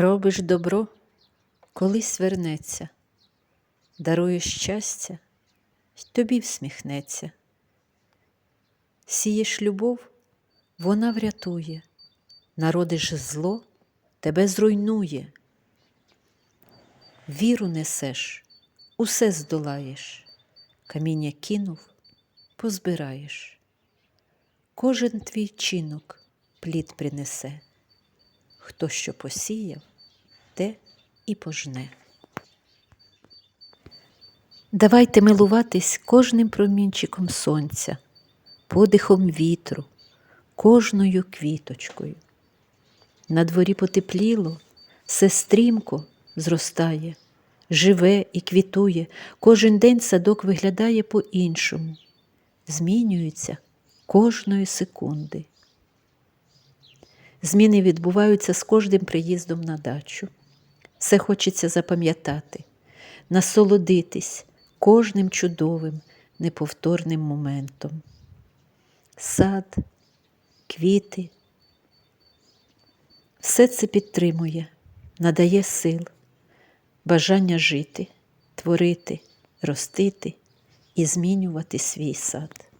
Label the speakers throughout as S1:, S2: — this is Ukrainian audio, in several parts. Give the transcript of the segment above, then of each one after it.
S1: Робиш добро, колись вернеться, даруєш щастя, й тобі всміхнеться. Сієш любов, вона врятує, народиш зло, тебе зруйнує. Віру несеш, усе здолаєш, каміння кинув, позбираєш. Кожен твій чинок плід принесе. Хто що посіяв, те і пожне. Давайте милуватись кожним промінчиком сонця, подихом вітру, кожною квіточкою. На дворі потепліло, все стрімко зростає, живе і квітує, кожен день садок виглядає по-іншому, змінюється кожної секунди. Зміни відбуваються з кожним приїздом на дачу. Все хочеться запам'ятати, насолодитись кожним чудовим, неповторним моментом. Сад, квіти. Все це підтримує, надає сил, бажання жити, творити, ростити і змінювати свій сад.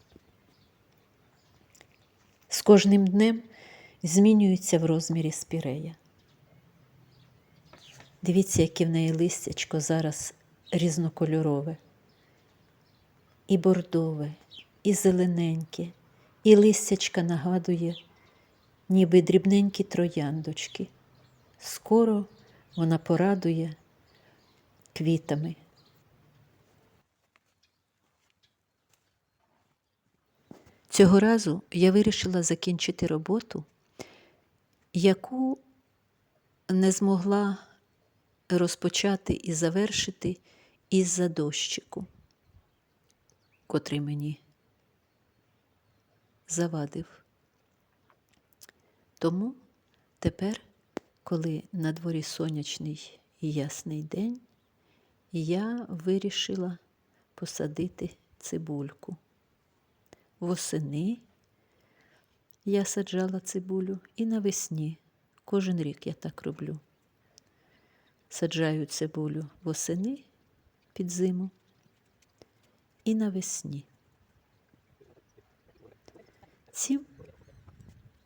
S1: З кожним днем змінюється в розмірі спірея. Дивіться, яке в неї листячко зараз різнокольорове, і бордове, і зелененьке, і листячка нагадує, ніби дрібненькі трояндочки. Скоро вона порадує квітами. Цього разу я вирішила закінчити роботу, яку не змогла розпочати і завершити із-за дощику, котрий мені завадив. Тому тепер, коли на дворі сонячний і ясний день, я вирішила посадити цибульку. Восени я саджала цибулю і навесні. Кожен рік я так роблю. Саджаю цибулю восени під зиму і навесні. Цим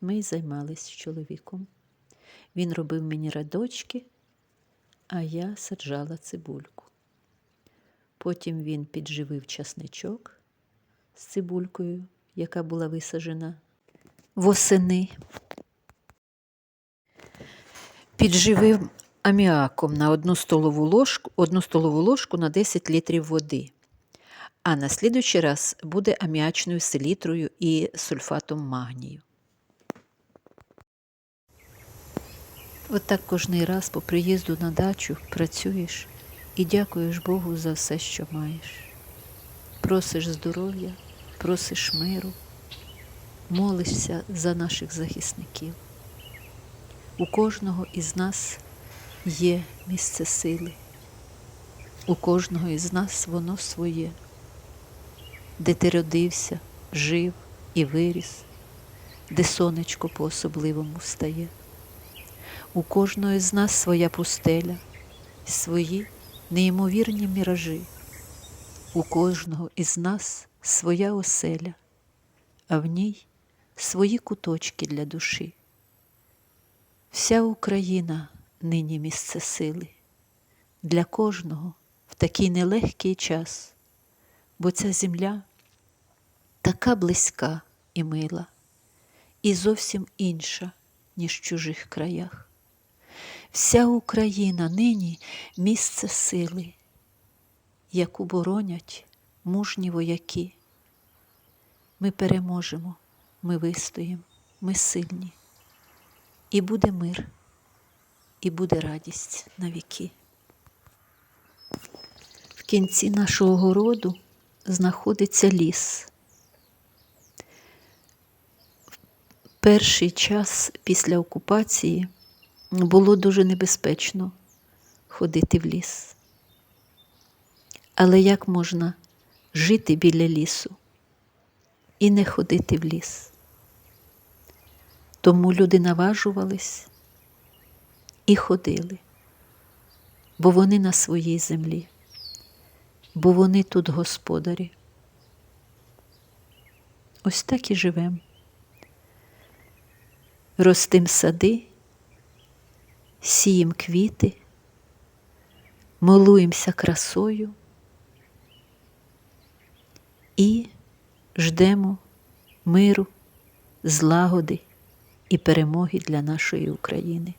S1: ми й займались з чоловіком. Він робив мені радочки, а я саджала цибульку. Потім він підживив часничок з цибулькою, яка була висаджена восени. Підживив аміаком на одну столову ложку, одну столову ложку на 10 літрів води. А на слідуючий раз буде аміачною селітрою і сульфатом магнію. От так кожний раз по приїзду на дачу працюєш і дякуєш Богу за все, що маєш. Просиш здоров'я, просиш миру, молишся за наших захисників. У кожного із нас є місце сили, у кожного із нас воно своє, де ти родився, жив і виріс, де сонечко по-особливому встає. У кожного з нас своя пустеля, свої неймовірні міражі. У кожного із нас своя оселя, а в ній свої куточки для душі. Вся Україна нині місце сили для кожного в такий нелегкий час, бо ця земля така близька і мила, і зовсім інша, ніж в чужих краях. Вся Україна нині місце сили, яку боронять мужні вояки. Ми переможемо, ми вистоїмо, ми сильні. І буде мир, і буде радість на віки. В кінці нашого городу знаходиться ліс. Перший час після окупації було дуже небезпечно ходити в ліс. Але як можна жити біля лісу і не ходити в ліс? Тому люди наважувались і ходили, бо вони на своїй землі, бо вони тут господарі. Ось так і живемо. Ростим сади, сієм квіти, молуємося красою і ждемо миру, злагоди і перемоги для нашої України.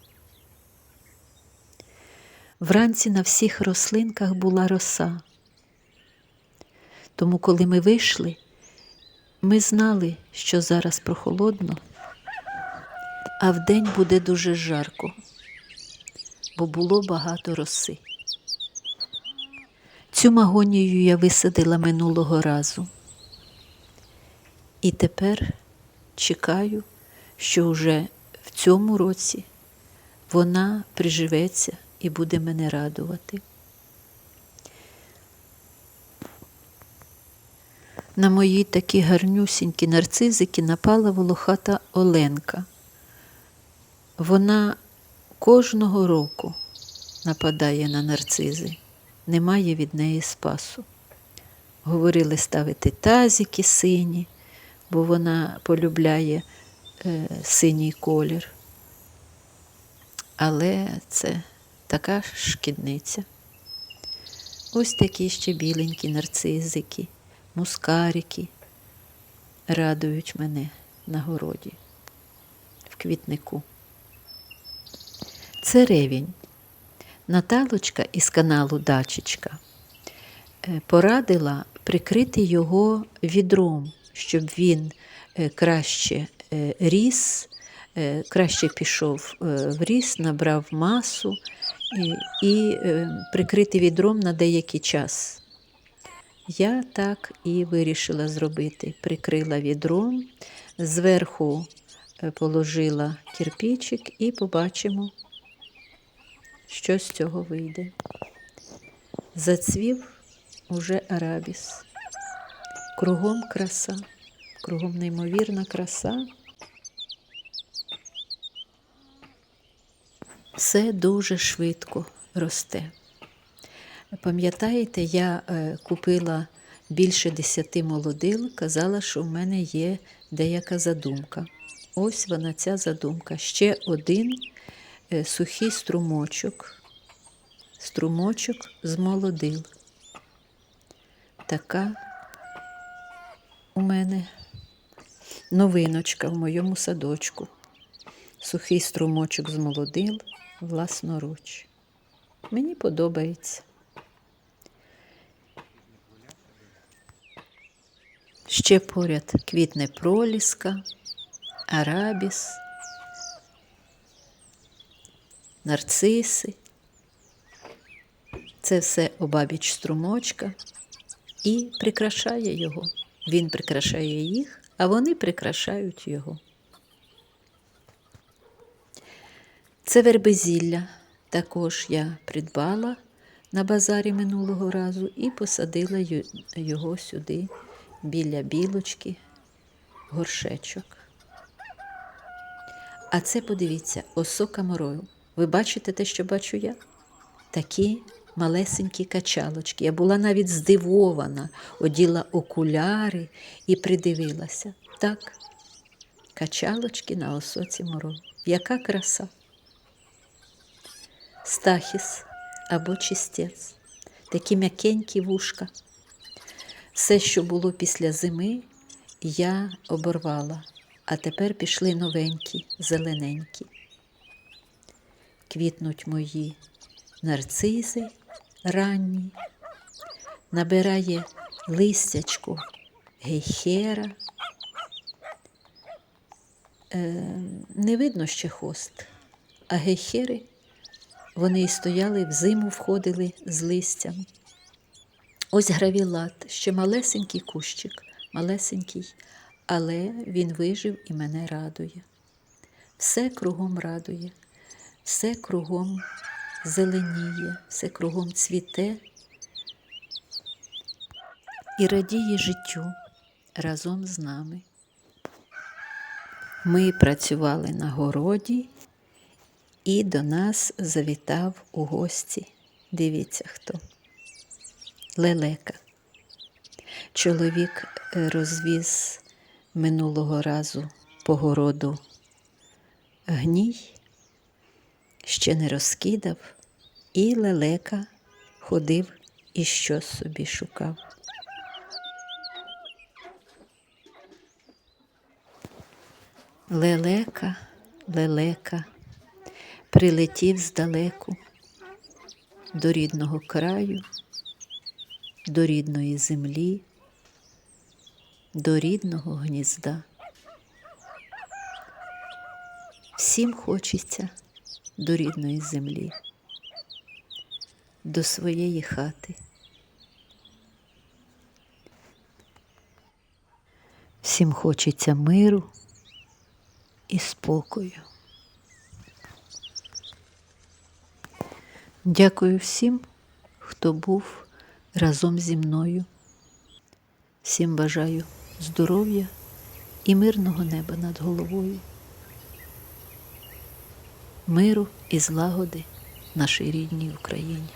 S1: Вранці на всіх рослинках була роса. Тому, коли ми вийшли, ми знали, що зараз прохолодно, а вдень буде дуже жарко, бо було багато роси. Цю магонію я висадила минулого разу. І тепер чекаю, що вже в цьому році вона приживеться і буде мене радувати. На мої такі гарнюсінькі нарцизики напала волохата Оленка. Вона кожного року нападає на нарцизи, немає від неї спасу. Говорили ставити тазики сині, бо вона полюбляє е, синій колір. Але це така шкідниця. Ось такі ще біленькі нарцизики, мускарики радують мене на городі, в квітнику. Це ревінь. Наталочка із каналу Дачечка е, порадила прикрити його відром, щоб він е, краще е, ріс, краще пішов е, в ріс, набрав масу і, е, прикрити відром на деякий час. Я так і вирішила зробити. Прикрила відром, зверху е, положила кирпичик і побачимо, що з цього вийде. Зацвів уже арабіс. Кругом краса, кругом неймовірна краса. Все дуже швидко росте. Пам'ятаєте, я е, купила більше десяти молодил, казала, що в мене є деяка задумка. Ось вона, ця задумка. Ще один е, сухий струмочок, струмочок з молодил. Така у мене новиночка в моєму садочку. Сухий струмочок з молодил власноруч. Мені подобається. Ще поряд квітне проліска, арабіс, нарциси. Це все обабіч струмочка і прикрашає його. Він прикрашає їх, а вони прикрашають його. Це вербезілля. Також я придбала на базарі минулого разу і посадила його сюди біля білочки, горшечок. А це подивіться, осока морою. Ви бачите те, що бачу я? Такі малесенькі качалочки. Я була навіть здивована, оділа окуляри і придивилася. Так, качалочки на осоці морою. Яка краса! Стахіс або чистець, такі м'якенькі вушка. Все, що було після зими, я оборвала, а тепер пішли новенькі, зелененькі. Квітнуть мої нарцизи ранні, набирає листячко гейхера. Е, не видно ще хост, а гейхери вони і стояли, в зиму входили з листям. Ось гравілат, ще малесенький кущик, малесенький, але він вижив і мене радує. Все кругом радує, все кругом зеленіє, все кругом цвіте і радіє життю разом з нами. Ми працювали на городі І до нас завітав у гості. Дивіться хто. Лелека. Чоловік е, розвіз минулого разу по городу гній, ще не розкидав, і лелека ходив і щось собі шукав. Лелека, лелека, прилетів здалеку до рідного краю, до рідної землі, до рідного гнізда. Всім хочеться до рідної землі, до своєї хати. Всім хочеться миру і спокою. Дякую всім, хто був разом зі мною. Всім бажаю здоров'я і мирного неба над головою, миру і злагоди нашій рідній Україні.